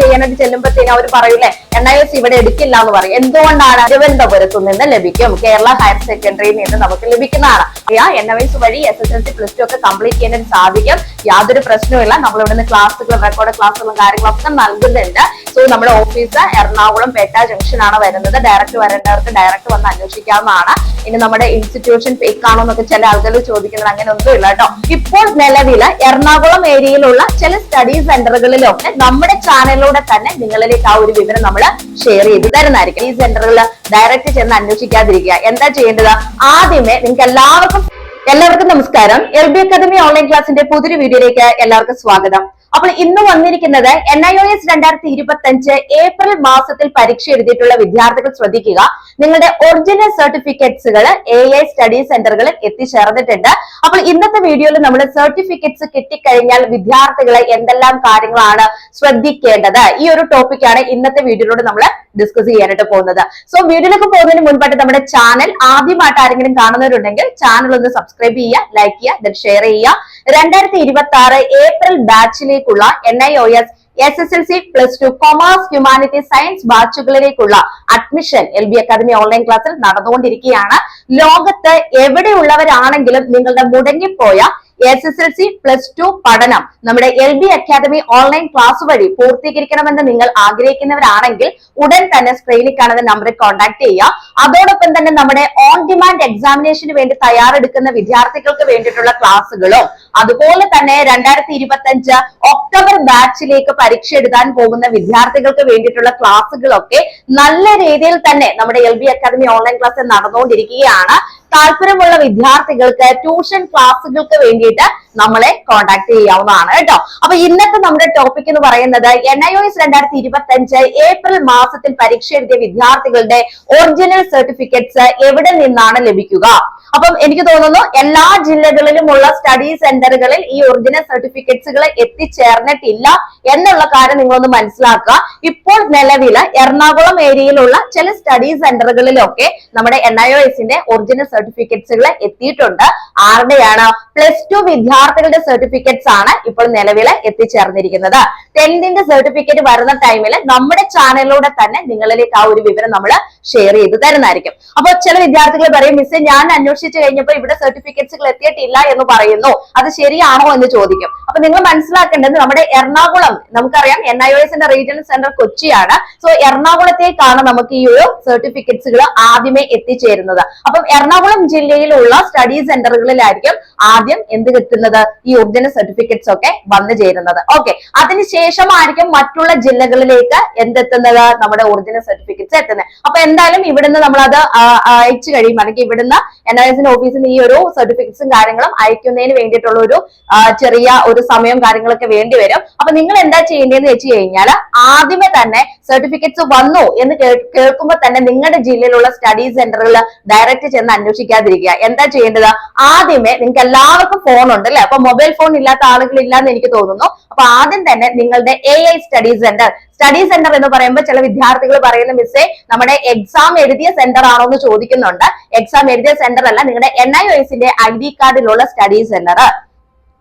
ചെയ്യാനായിട്ട് ചെല്ലുമ്പോഴത്തേനും അവർ പറയൂലേ N I S ഇവിടെ എടുക്കില്ല എന്ന് പറയും. എന്തുകൊണ്ടാണ് തിരുവനന്തപുരത്തു നിന്ന് ലഭിക്കും? കേരള ഹയർ സെക്കൻഡറിയിൽ നിന്ന് നമുക്ക് ലഭിക്കുന്നതാണ്. എൻ ഐ എസ് വഴി S S L C plus two ഒക്കെ കംപ്ലീറ്റ് ചെയ്യാനായിട്ട് സാധിക്കും. യാതൊരു പ്രശ്നവുമില്ല. നമ്മൾ ഇവിടുന്ന് ക്ലാസ്സുകളും റെക്കോർഡ് ക്ലാസ്സുകളും കാര്യങ്ങളൊക്കെ നൽകുന്നുണ്ട്. സോ നമ്മുടെ ഓഫീസ് എറണാകുളം പേട്ട ജംഗ്ഷൻ ആണ് വരുന്നത്. ഡയറക്റ്റ് വരേണ്ടവർക്ക് ഡയറക്റ്റ് വന്ന് അന്വേഷിക്കാവുന്നതാണ്. ഇനി നമ്മുടെ ഇൻസ്റ്റിറ്റ്യൂഷൻ ഫേക്ക് ആണോ എന്നൊക്കെ ചില ആളുകൾ ചോദിക്കുന്നത് അങ്ങനെ ഒന്നും ഇല്ല കേട്ടോ. ഇപ്പോൾ നിലവിൽ എറണാകുളം ഏരിയയിലുള്ള ചില സ്റ്റഡി സെന്ററുകളിലൊക്കെ നമ്മുടെ ചാനലിലൂടെ തന്നെ നിങ്ങളിലേക്ക് ആ ഒരു വിവരം നമ്മൾ ഷെയർ ചെയ്ത് തരുന്നതായിരിക്കും. ഈ സെന്ററിൽ ഡയറക്റ്റ് ചെന്ന് അന്വേഷിക്കാതിരിക്കുക. എന്താ ചെയ്യേണ്ടത്? ആദ്യമേ നിങ്ങൾക്ക് എല്ലാവർക്കും എല്ലാവർക്കും നമസ്കാരം. എൽ ബി അക്കാദമി ഓൺലൈൻ ക്ലാസിന്റെ പുതിയൊരു വീഡിയോയിലേക്ക് എല്ലാവർക്കും സ്വാഗതം. അപ്പോൾ ഇന്ന് വന്നിരിക്കുന്നത് എൻ ഐ ഒ എസ് രണ്ടായിരത്തി ഇരുപത്തി അഞ്ച് ഏപ്രിൽ മാസത്തിൽ പരീക്ഷ എഴുതിയിട്ടുള്ള വിദ്യാർത്ഥികൾ ശ്രദ്ധിക്കുക. നിങ്ങളുടെ ഒറിജിനൽ സർട്ടിഫിക്കറ്റ്സുകൾ എ ഐ സ്റ്റഡി സെന്ററുകളിൽ എത്തിച്ചേർന്നിട്ടുണ്ട്. അപ്പോൾ ഇന്നത്തെ വീഡിയോയിൽ നമ്മൾ സർട്ടിഫിക്കറ്റ്സ് കിട്ടിക്കഴിഞ്ഞാൽ വിദ്യാർത്ഥികളെ എന്തെല്ലാം കാര്യങ്ങളാണ് ശ്രദ്ധിക്കേണ്ടത്? ഈ ഒരു ടോപ്പിക്കാണ് ഇന്നത്തെ വീഡിയോയിലൂടെ നമ്മൾ ഡിസ്കസ് ചെയ്യാനായിട്ട് പോകുന്നത്. സോ വീഡിയോയിലേക്ക് പോകുന്നതിന് മുൻപായിട്ട് നമ്മുടെ ചാനൽ ആദ്യമായിട്ട് ആരെങ്കിലും കാണുന്നവരുണ്ടെങ്കിൽ ചാനൽ ഒന്ന് സബ്സ്ക്രൈബ് ചെയ്യുക ലൈക്ക് ചെയ്യുക ദെൻ ഷെയർ ചെയ്യുക. രണ്ടായിരത്തി ഇരുപത്തി ആറ് April ബാച്ചിലേക്കുള്ള N I O S S S L C plus two commerce humanity science ബാച്ചുകളിലേക്കുള്ള admission L B academy online ക്ലാസ്സിൽ നടന്നുകൊണ്ടിരിക്കുകയാണ്. ലോകത്ത് എവിടെയുള്ളവരാണെങ്കിലും നിങ്ങളുടെ മുടങ്ങിപ്പോയ S S L C plus two പഠനം. നമ്മുടെ L B academy online class വഴി പൂർത്തീകരിക്കണമെന്ന് നിങ്ങൾ ആഗ്രഹിക്കുന്നവരാണെങ്കിൽ ഉടൻ തന്നെ സ്ക്രീനിൽ കാണുന്ന നമ്പറിൽ കോൺടാക്ട് ചെയ്യുക. അതോടൊപ്പം തന്നെ നമ്മുടെ ഓൺ ഡിമാൻഡ് എക്സാമിനേഷന് വേണ്ടി തയ്യാറെടുക്കുന്ന വിദ്യാർത്ഥികൾക്ക് വേണ്ടിയിട്ടുള്ള ക്ലാസ്സുകളും അതുപോലെ തന്നെ രണ്ടായിരത്തി ഇരുപത്തി ഒക്ടോബർ ബാച്ചിലേക്ക് പരീക്ഷ എഴുതാൻ പോകുന്ന വിദ്യാർത്ഥികൾക്ക് വേണ്ടിയിട്ടുള്ള ക്ലാസ്സുകളൊക്കെ നല്ല രീതിയിൽ തന്നെ നമ്മുടെ L B academy online class നടന്നുകൊണ്ടിരിക്കുകയാണ്. താല്പര്യമുള്ള വിദ്യാർത്ഥികൾക്ക് ട്യൂഷൻ ക്ലാസ്സുകൾക്ക് വേണ്ടിയിട്ട് നമ്മളെ കോൺടാക്ട് ചെയ്യാവുന്നതാണ് കേട്ടോ. അപ്പൊ ഇന്നത്തെ നമ്മുടെ ടോപ്പിക് എന്ന് പറയുന്നത് എൻ ഐ ഒ എസ് രണ്ടായിരത്തി ഇരുപത്തി അഞ്ച് ഏപ്രിൽ മാസത്തിൽ പരീക്ഷ എഴുതിയ വിദ്യാർത്ഥികളുടെ ഒറിജിനൽ സർട്ടിഫിക്കറ്റ്സ് എവിടെ നിന്നാണ് ലഭിക്കുക? അപ്പം എനിക്ക് തോന്നുന്നു എല്ലാ ജില്ലകളിലുമുള്ള സ്റ്റഡി സെന്ററുകളിൽ ഈ ഒറിജിനൽ സർട്ടിഫിക്കറ്റ്സുകൾ എത്തിച്ചേർന്നിട്ടില്ല എന്നുള്ള കാര്യം നിങ്ങളൊന്ന് മനസ്സിലാക്കുക. ഇപ്പോൾ നിലവിൽ എറണാകുളം ഏരിയയിലുള്ള ചില സ്റ്റഡി സെന്ററുകളിലൊക്കെ നമ്മുടെ എൻ ഐ ഒ എസിന്റെ ഒറിജിനൽ സർട്ടിഫിക്കറ്റ്സുകൾ എത്തിയിട്ടുണ്ട്. ആരുടെയാണ്? പ്ലസ് ടു വിദ്യാർത്ഥികളുടെ സർട്ടിഫിക്കറ്റ്സ് ആണ് ഇപ്പോൾ നിലവിൽ എത്തിച്ചേർന്നിരിക്കുന്നത്. ടെൻത്തിന്റെ സർട്ടിഫിക്കറ്റ് വരുന്ന ടൈമിൽ നമ്മുടെ ചാനലിലൂടെ തന്നെ നിങ്ങളിലേക്ക് ആ ഒരു വിവരം നമ്മൾ ഷെയർ ചെയ്ത് തരുന്നതായിരിക്കും. അപ്പോൾ ചില വിദ്യാർത്ഥികൾ പറയും മിസ് ഞാൻ അന്വേഷിച്ചു കഴിഞ്ഞപ്പോൾ ഇവിടെ സർട്ടിഫിക്കറ്റ്സുകൾ എത്തിയിട്ടില്ല എന്ന് പറയുന്നു. അത് ശരിയാണോ എന്ന് ചോദിക്കും. അപ്പൊ നിങ്ങൾ മനസ്സിലാക്കേണ്ടത് നമ്മുടെ എറണാകുളം നമുക്കറിയാം എൻ ഐ എസിന്റെ റീജിയണൽ സെന്റർ കൊച്ചിയാണ്. സോ എറണാകുളത്തേക്കാണ് നമുക്ക് ഈ ഒരു സർട്ടിഫിക്കറ്റ്സുകൾ ആദ്യമേ എത്തിച്ചേരുന്നത്. അപ്പം എറണാകുളം ജില്ലയിലുള്ള സ്റ്റഡി സെന്ററുകളിലായിരിക്കും ആദ്യം എന്ത് കിട്ടുന്നത്? ഈ ഒറിജിനൽ സർട്ടിഫിക്കറ്റ്സ് ഒക്കെ വന്നു ചേരുന്നത്. ഓക്കെ അതിനുശേഷമായിരിക്കും മറ്റുള്ള ജില്ലകളിലേക്ക് എന്തെത്തുന്നത്? നമ്മുടെ ഒറിജിനൽ സർട്ടിഫിക്കറ്റ്സ് എത്തുന്നത്. അപ്പൊ എന്തായാലും ഇവിടുന്ന് നമ്മൾ അത് അയച്ചു കഴിയും. അല്ലെങ്കിൽ ഇവിടുന്ന് എൻ ഐ എസിന്റെ ഓഫീസിൽ ഈ ഒരു സർട്ടിഫിക്കറ്റ്സും കാര്യങ്ങളും അയക്കുന്നതിന് വേണ്ടിയിട്ടുള്ള ഒരു ചെറിയ ഒരു സമയം കാര്യങ്ങളൊക്കെ വേണ്ടി വരും. അപ്പൊ നിങ്ങൾ എന്താ ചെയ്യേണ്ടതെന്ന് വെച്ച് കഴിഞ്ഞാൽ ആദ്യമേ തന്നെ സർട്ടിഫിക്കറ്റ്സ് വന്നു എന്ന് കേൾക്കുമ്പോൾ തന്നെ നിങ്ങളുടെ ജില്ലയിലുള്ള സ്റ്റഡി സെന്ററുകൾ ഡയറക്റ്റ് ചെന്ന് അന്വേഷിക്കാതിരിക്കുക എന്താ ചെയ്യേണ്ടത്? ആദ്യമേ നിങ്ങൾക്ക് എല്ലാവർക്കും ഫോൺ ഉണ്ട് അല്ലെ? അപ്പൊ മൊബൈൽ ഫോൺ ഇല്ലാത്ത ആളുകൾ ഇല്ല എന്ന് എനിക്ക് തോന്നുന്നു. അപ്പൊ ആദ്യം തന്നെ നിങ്ങളുടെ A I study centre study centre എന്ന് പറയുമ്പോൾ ചില വിദ്യാർത്ഥികൾ പറയുന്ന മിസ്സേ നമ്മുടെ എക്സാം എഴുതിയ സെന്റർ ആണോ എന്ന് ചോദിക്കുന്നുണ്ട്. എക്സാം എഴുതിയ സെന്റർ അല്ല നിങ്ങളുടെ എൻ ഐ എസിന്റെ ഐ ഡി കാർഡിലുള്ള സ്റ്റഡി സെന്റർ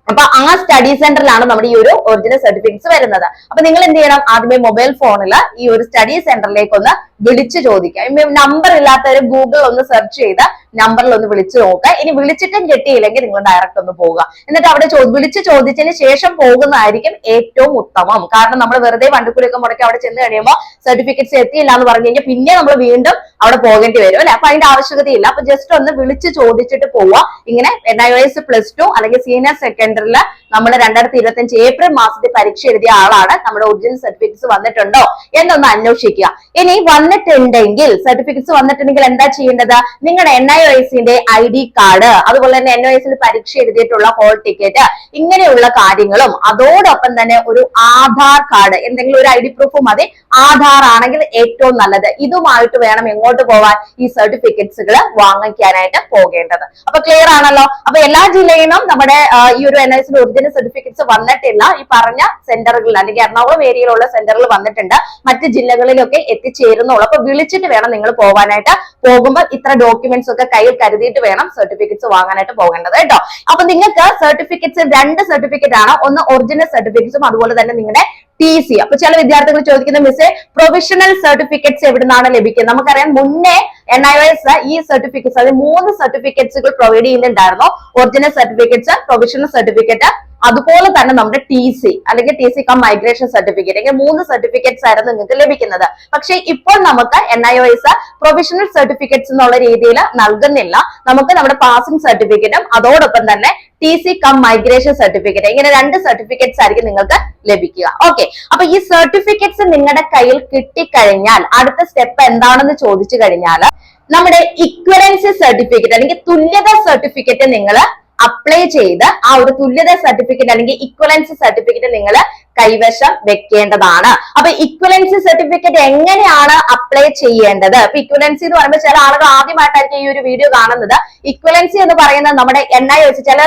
അപ്പൊ ആ സ്റ്റഡി സെന്ററിലാണ് നമ്മുടെ ഈ ഒരു ഒറിജിനൽ സർട്ടിഫിക്കറ്റ്സ് വരുന്നത്. അപ്പൊ നിങ്ങൾ എന്ത് ചെയ്യണം? ആദ്യമേ മൊബൈൽ ഫോണിൽ ഈ ഒരു സ്റ്റഡി സെന്ററിലേക്ക് ഒന്ന് വിളിച്ചു ചോദിക്കാം നമ്പർ ഇല്ലാത്തവര് ഗൂഗിൾ ഒന്ന് സെർച്ച് ചെയ്ത് നമ്പറിൽ ഒന്ന് വിളിച്ചു നോക്കുക. ഇനി വിളിച്ചിട്ടും കിട്ടിയില്ലെങ്കിൽ നിങ്ങൾ ഡയറക്റ്റ് ഒന്ന് പോവുക. എന്നിട്ട് അവിടെ വിളിച്ചു ചോദിച്ചതിന് ശേഷം പോകുന്നതായിരിക്കും ഏറ്റവും ഉത്തമം. കാരണം നമ്മൾ വെറുതെ വണ്ടിക്കൂലിയൊക്കെ മുടക്കി അവിടെ ചെന്ന് കഴിയുമ്പോൾ സർട്ടിഫിക്കറ്റ്സ് എത്തിയില്ല എന്ന് പറഞ്ഞു കഴിഞ്ഞാൽ പിന്നെ നമ്മൾ വീണ്ടും അവിടെ പോകേണ്ടി വരും അല്ലെ? അപ്പൊ അതിന്റെ ആവശ്യകതയില്ല. അപ്പൊ ജസ്റ്റ് ഒന്ന് വിളിച്ചു ചോദിച്ചിട്ട് പോവുക. ഇങ്ങനെ N I S plus two അല്ലെങ്കിൽ സീനിയർ സെക്കൻഡറിൽ നമ്മൾ രണ്ടായിരത്തി ഇരുപത്തി ഏപ്രിൽ മാസത്തിൽ പരീക്ഷ എഴുതിയ ആളാണ്. നമ്മുടെ ഒറിജിനൽ സർട്ടിഫിക്കറ്റ്സ് വന്നിട്ടുണ്ടോ എന്നൊന്ന് അന്വേഷിക്കുക. ഇനി വന്നിട്ടുണ്ടെങ്കിൽ സർട്ടിഫിക്കറ്റ്സ് വന്നിട്ടുണ്ടെങ്കിൽ എന്താ ചെയ്യേണ്ടത്? നിങ്ങളുടെ എൻ ഐ എസിന്റെ ഐ ഡി കാർഡ് അതുപോലെ തന്നെ എൻ ഒ എസിൽ പരീക്ഷ എഴുതിയിട്ടുള്ള ഹോൾ ടിക്കറ്റ് ഇങ്ങനെയുള്ള കാര്യങ്ങളും അതോടൊപ്പം തന്നെ ഒരു ആധാർ കാർഡ് എന്തെങ്കിലും ഒരു ഐ ഡി പ്രൂഫ് മതി. ആധാർ ആണെങ്കിൽ ഏറ്റവും നല്ലത്. ഇതുമായിട്ട് വേണം എങ്ങോട്ട് പോവാൻ ഈ സർട്ടിഫിക്കറ്റ്സുകൾ വാങ്ങിക്കാനായിട്ട് പോകേണ്ടത്. അപ്പൊ ക്ലിയർ ആണല്ലോ? അപ്പൊ എല്ലാ ജില്ലയിലും നമ്മുടെ ഈ ഒരു എൻ എസ് ഒറിജിനൽ സർട്ടിഫിക്കറ്റ്സ് വന്നിട്ടില്ല. ഈ പറഞ്ഞ സെന്ററുകളിൽ അല്ലെങ്കിൽ എറണാകുളം ഏരിയയിലുള്ള സെന്ററുകൾ വന്നിട്ടുണ്ട്. മറ്റ് ജില്ലകളിലൊക്കെ എത്തിച്ചേരുന്നുള്ളൂ. അപ്പൊ വിളിച്ചിട്ട് വേണം നിങ്ങൾ പോകാനായിട്ട് പോകുമ്പോൾ ഇത്ര ഡോക്യുമെന്റ്സ് ഒക്കെ കയ്യിൽ കരുതിയിട്ട് വേണം സർട്ടിഫിക്കറ്റ്സ് വാങ്ങാനായിട്ട് പോകേണ്ടത് കേട്ടോ. അപ്പൊ നിങ്ങൾക്ക് സർട്ടിഫിക്കറ്റ്സ് രണ്ട് സർട്ടിഫിക്കറ്റ് ആണ്. ഒന്ന് ഒറിജിനൽ സർട്ടിഫിക്കറ്റ്സും അതുപോലെ തന്നെ നിങ്ങളുടെ ടി സി അപ്പൊ ചില വിദ്യാർത്ഥികൾ ചോദിക്കുന്ന മിസ്സേ പ്രൊഫഷണൽ സർട്ടിഫിക്കറ്റ്സ് എവിടുന്നാണ് ലഭിക്കുന്നത്? നമുക്കറിയാം മുന്നേ എൻ ഐ എസ് ഈ സർട്ടിഫിക്കറ്റ്സ് അതായത് മൂന്ന് സർട്ടിഫിക്കറ്റ്സുകൾ പ്രൊവൈഡ് ചെയ്യുന്നുണ്ടായിരുന്നു. ഒറിജിനൽ സർട്ടിഫിക്കറ്റ്സ് പ്രൊവിഷണൽ സർട്ടിഫിക്കറ്റ് അതുപോലെ തന്നെ നമ്മുടെ ടി സി അല്ലെങ്കിൽ T C cum migration certificate ഇങ്ങനെ മൂന്ന് സർട്ടിഫിക്കറ്റ്സ് ആയിരുന്നു നിങ്ങൾക്ക് ലഭിക്കുന്നത്. പക്ഷേ ഇപ്പോൾ നമുക്ക് N I O S provisional certificates എന്നുള്ള രീതിയിൽ നൽകുന്നില്ല. നമുക്ക് നമ്മുടെ പാസിംഗ് സർട്ടിഫിക്കറ്റും അതോടൊപ്പം തന്നെ T C cum migration certificate ഇങ്ങനെ രണ്ട് സർട്ടിഫിക്കറ്റ്സ് ആയിരിക്കും നിങ്ങൾക്ക് ലഭിക്കുക. ഓക്കെ അപ്പൊ ഈ സർട്ടിഫിക്കറ്റ്സ് നിങ്ങളുടെ കയ്യിൽ കിട്ടിക്കഴിഞ്ഞാൽ അടുത്ത സ്റ്റെപ്പ് എന്താണെന്ന് ചോദിച്ചു കഴിഞ്ഞാൽ നമ്മുടെ ഇക്വലൻസി സർട്ടിഫിക്കറ്റ് അല്ലെങ്കിൽ തുല്യത സർട്ടിഫിക്കറ്റ് നിങ്ങൾ അപ്ലൈ ചെയ്ത് ആ ഒരു തുല്യത സർട്ടിഫിക്കറ്റ് അല്ലെങ്കിൽ ഇക്വലൻസി സർട്ടിഫിക്കറ്റ് നിങ്ങൾ കൈവശം വെക്കേണ്ടതാണ്. അപ്പൊ ഇക്വലൻസി സർട്ടിഫിക്കറ്റ് എങ്ങനെയാണ് അപ്ലൈ ചെയ്യേണ്ടത്? അപ്പൊ ഇക്വലൻസി എന്ന് പറയുമ്പോൾ ചില ആളുകൾ ആദ്യമായിട്ടായിരിക്കും ഈ ഒരു വീഡിയോ കാണുന്നത്. ഇക്വലൻസി എന്ന് പറയുന്നത് നമ്മുടെ എൻ ഐ വെച്ച് ചില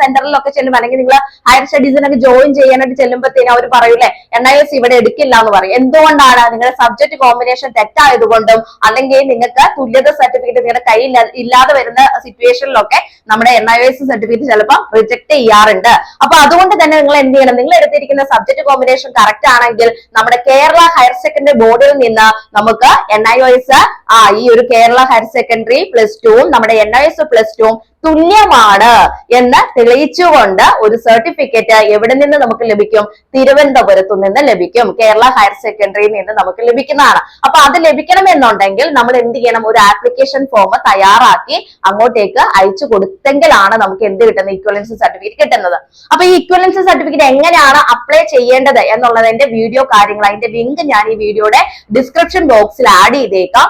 സെന്ററിലൊക്കെ ചെല്ലുമ്പോൾ അല്ലെങ്കിൽ നിങ്ങൾ ഹയർ സ്റ്റഡീസിനൊക്കെ ജോയിൻ ചെയ്യാനായിട്ട് ചെല്ലുമ്പോഴത്തേനും അവർ പറയൂലേ എൻ ഐ എസ് ഇവിടെ എടുക്കില്ല എന്ന് പറയും. എന്തുകൊണ്ടാണ്? നിങ്ങളുടെ സബ്ജക്ട് കോമ്പിനേഷൻ തെറ്റായതുകൊണ്ടും അല്ലെങ്കിൽ നിങ്ങൾക്ക് തുല്യത സർട്ടിഫിക്കറ്റ് നിങ്ങളുടെ കയ്യിൽ ഇല്ലാതെ വരുന്ന സിറ്റുവേഷനിലൊക്കെ നമ്മുടെ എൻ ഐ എസ് സർട്ടിഫിക്കറ്റ് ചിലപ്പോൾ റിജക്ട് ചെയ്യാറുണ്ട്. അപ്പൊ അതുകൊണ്ട് തന്നെ നിങ്ങൾ എന്ത് ചെയ്യണം? നിങ്ങൾ എടുത്തിരിക്കുന്ന സബ്ജക്ട് കോമ്പിനേഷൻ കറക്റ്റ് ആണെങ്കിൽ നമ്മുടെ കേരള ഹയർ സെക്കൻഡറി ബോർഡിൽ നിന്ന് നമുക്ക് എൻ ഐ ഒ എസ് ആ ഈ ഒരു കേരള ഹയർ സെക്കൻഡറി പ്ലസ് ടുവും നമ്മുടെ എൻ ഐ എസ് പ്ലസ് ടുവും തുല്യമാണ് എന്ന് തെളിയിച്ചുകൊണ്ട് ഒരു സർട്ടിഫിക്കറ്റ് എവിടെ നിന്ന് നമുക്ക് ലഭിക്കും? തിരുവനന്തപുരത്തു നിന്ന് ലഭിക്കും. കേരള ഹയർ സെക്കൻഡറിയിൽ നിന്ന് നമുക്ക് ലഭിക്കുന്നതാണ്. അപ്പൊ അത് ലഭിക്കണമെന്നുണ്ടെങ്കിൽ നമ്മൾ എന്ത് ചെയ്യണം? ഒരു ആപ്ലിക്കേഷൻ ഫോം തയ്യാറാക്കി അങ്ങോട്ടേക്ക് അയച്ചു കൊടുത്തെങ്കിലാണ് നമുക്ക് എന്ത് കിട്ടുന്നത്? ഇക്വലൻസി സർട്ടിഫിക്കറ്റ് കിട്ടുന്നത്. അപ്പൊ ഈ ഇക്വലൻസി സർട്ടിഫിക്കറ്റ് എങ്ങനെയാണ് അപ്ലൈ ചെയ്യേണ്ടത് എന്നുള്ളതിന്റെ വീഡിയോ കാര്യങ്ങൾ അതിന്റെ ലിങ്ക് ഞാൻ ഈ വീഡിയോയുടെ ഡിസ്ക്രിപ്ഷൻ ബോക്സിൽ ആഡ് ചെയ്തേക്കാം.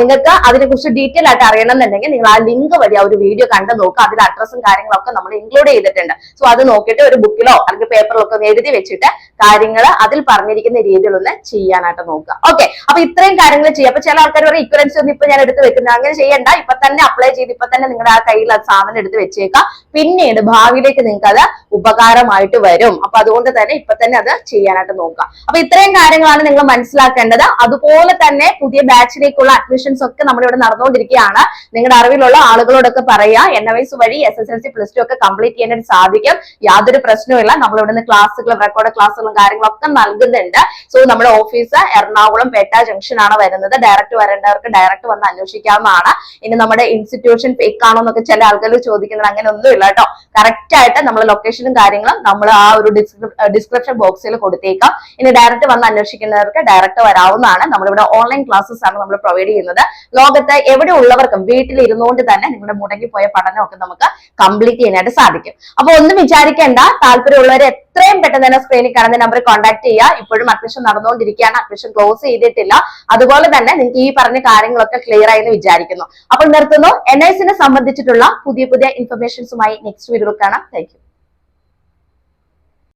നിങ്ങൾക്ക് അതിനെക്കുറിച്ച് ഡീറ്റെയിൽ ആയിട്ട് അറിയണം എന്നുണ്ടെങ്കിൽ നിങ്ങൾ ആ ലിങ്ക് വഴി ആ ഒരു വീഡിയോ കണ്ട് നോക്കുക. അതിൽ അഡ്രസ്സും കാര്യങ്ങളൊക്കെ നമ്മൾ ഇൻക്ലൂഡ് ചെയ്തിട്ടുണ്ട്. സോ അത് നോക്കിയിട്ട് ഒരു ബുക്കിലോ അല്ലെങ്കിൽ പേപ്പറിലോ ഒക്കെ എഴുതി വെച്ചിട്ട് കാര്യങ്ങൾ അതിൽ പറഞ്ഞിരിക്കുന്ന രീതിയിൽ ഒന്ന് ചെയ്യാനായിട്ട് നോക്കുക. ഓക്കെ അപ്പൊ ഇത്രയും കാര്യങ്ങൾ ചെയ്യാം. അപ്പൊ ചില ആൾക്കാർ പറയും ഇക്വലൻസ് ഒന്നും ഇപ്പൊ ഞാൻ എടുത്ത് വെക്കുന്നത് അങ്ങനെ ചെയ്യണ്ട. ഇപ്പൊ തന്നെ അപ്ലൈ ചെയ്ത് ഇപ്പൊ തന്നെ നിങ്ങളുടെ ആ കയ്യിൽ ആ സാധനം എടുത്ത് വെച്ചേക്കുക. പിന്നീട് ഭാവിയിലേക്ക് നിങ്ങൾക്ക് അത് ഉപകാരമായിട്ട് വരും. അപ്പൊ അതുകൊണ്ട് തന്നെ ഇപ്പൊ തന്നെ അത് ചെയ്യാനായിട്ട് നോക്കുക. അപ്പൊ ഇത്രയും കാര്യങ്ങളാണ് നിങ്ങൾ മനസ്സിലാക്കേണ്ടത്. അതുപോലെ തന്നെ പുതിയ ബാച്ചിലേക്കുള്ള അഡ്മിഷൻസ് ഒക്കെ നമ്മളിവിടെ നടന്നുകൊണ്ടിരിക്കുകയാണ്. നിങ്ങളുടെ അറിവിലുള്ള ആളുകളോടൊക്കെ പറയാ എൻ എസ് വഴി S S L C plus two ഒക്കെ കംപ്ലീറ്റ് ചെയ്യാനായിട്ട് സാധിക്കും. യാതൊരു പ്രശ്നവുമില്ല നമ്മൾ ഇവിടുന്ന് ക്ലാസ്സുകളും റെക്കോർഡ് ക്ലാസ്സുകളും കാര്യങ്ങളൊക്കെ നൽകുന്നുണ്ട്. സോ നമ്മുടെ ഓഫീസ് എറണാകുളം പേട്ട ജംഗ്ഷൻ ആണ് വരുന്നത്. ഡയറക്റ്റ് വരേണ്ടവർക്ക് ഡയറക്റ്റ് വന്ന് അന്വേഷിക്കാവുന്നതാണ്. ഇനി നമ്മുടെ ഇൻസ്റ്റിറ്റ്യൂഷൻ ഫേക്ക് ആണോ എന്നൊക്കെ ചില ആൾക്കാർ ചോദിക്കുന്നത് അങ്ങനെ ഒന്നും ഇല്ല കേട്ടോ. കറക്റ്റ് ആയിട്ട് നമ്മൾ ലൊക്കേഷനും കാര്യങ്ങളും നമ്മൾ ആ ഒരു ഡിസ്ക്രിപ്ഷൻ ബോക്സിൽ കൊടുത്തേക്കാം. ഇനി ഡയറക്റ്റ് വന്ന് അന്വേഷിക്കുന്നവർക്ക് ഡയറക്റ്റ് വരാവുന്നതാണ്. നമ്മളിവിടെ ഓൺലൈൻ ക്ലാസ്സസ് ആണ് നമ്മൾ പ്രൊവൈഡ് ചെയ്യുന്നത്. ലോകത്ത് എവിടെ ഉള്ളവർക്കും വീട്ടിൽ ഇരുന്നുകൊണ്ട് തന്നെ നിങ്ങളുടെ മുടങ്ങിപ്പോയ പഠനമൊക്കെ നമുക്ക് കംപ്ലീറ്റ് ചെയ്യാനായിട്ട് സാധിക്കും. അപ്പൊ ഒന്നും വിചാരിക്കേണ്ട. താല്പര്യമുള്ളവർ എത്രയും പെട്ടെന്ന് തന്നെ സ്ക്രീനിൽ കാണുന്ന നമ്പർ കോൺടാക്ട് ചെയ്യുക. ഇപ്പോഴും അഡ്മിഷൻ നടന്നുകൊണ്ടിരിക്കുകയാണ്. അഡ്മിഷൻ ക്ലോസ് ചെയ്തിട്ടില്ല. അതുപോലെ തന്നെ നിങ്ങൾക്ക് ഈ പറഞ്ഞ കാര്യങ്ങളൊക്കെ ക്ലിയർ ആയി എന്ന് വിചാരിക്കുന്നു. അപ്പോൾ നിർത്തുന്നു. എൻ ഐസിനെ സംബന്ധിച്ചിട്ടുള്ള പുതിയ പുതിയ ഇൻഫർമേഷൻസുമായി നെക്സ്റ്റ് വീഡിയോ കാണാം. താങ്ക്